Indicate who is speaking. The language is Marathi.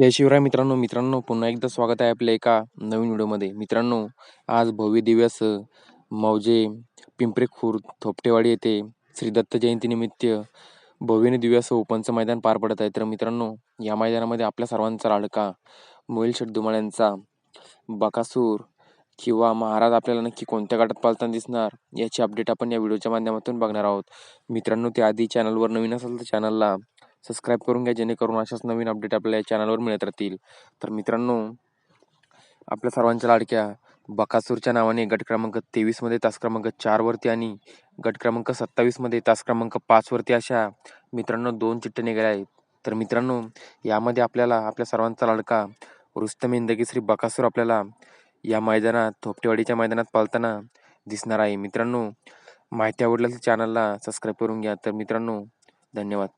Speaker 1: जय शिवराय मित्रांनो मित्रांनो पुन्हा एकदा स्वागत आहे आपल्या एका नवीन व्हिडिओमध्ये. मित्रांनो आज भव्य दिव्यास मौजे पिंपरे खुर्द थोपटेवाडी येथे श्री दत्त जयंतीनिमित्त भव्यने दिव्यास ओपनचं मैदान पार पडत आहे. तर मित्रांनो या मैदानामध्ये आपल्या सर्वांचा लाडका मोहिल शेठ यांचा बकासूर किंवा महाराज आपल्याला नक्की कोणत्या गटात पालताना दिसणार याची अपडेट आपण या व्हिडिओच्या माध्यमातून बघणार आहोत. मित्रांनो त्याआधी चॅनलवर नवीन असेल तर चॅनलला सबस्क्राईब करून घ्या जेणेकरून अशाच नवीन अपडेट आपल्या या चॅनलवर मिळत राहतील. तर मित्रांनो आपल्या सर्वांच्या लाडक्या बकासूरच्या नावाने गट क्रमांक तेवीसमध्ये तास क्रमांक चारवरती आणि गट क्रमांक सत्तावीसमध्ये तास क्रमांक पाचवरती अशा मित्रांनो दोन चिठ्ठे निघाल्या आहेत. तर मित्रांनो यामध्ये आपल्याला आपल्या सर्वांचा लाडका रुस्तम इंदगी श्री बकासूर आपल्याला या मैदानात थोपटेवाडीच्या मैदानात पालताना दिसणार आहे. मित्रांनो माहिती आवडल्यास चॅनलला सबस्क्राईब करून घ्या. तर मित्रांनो धन्यवाद.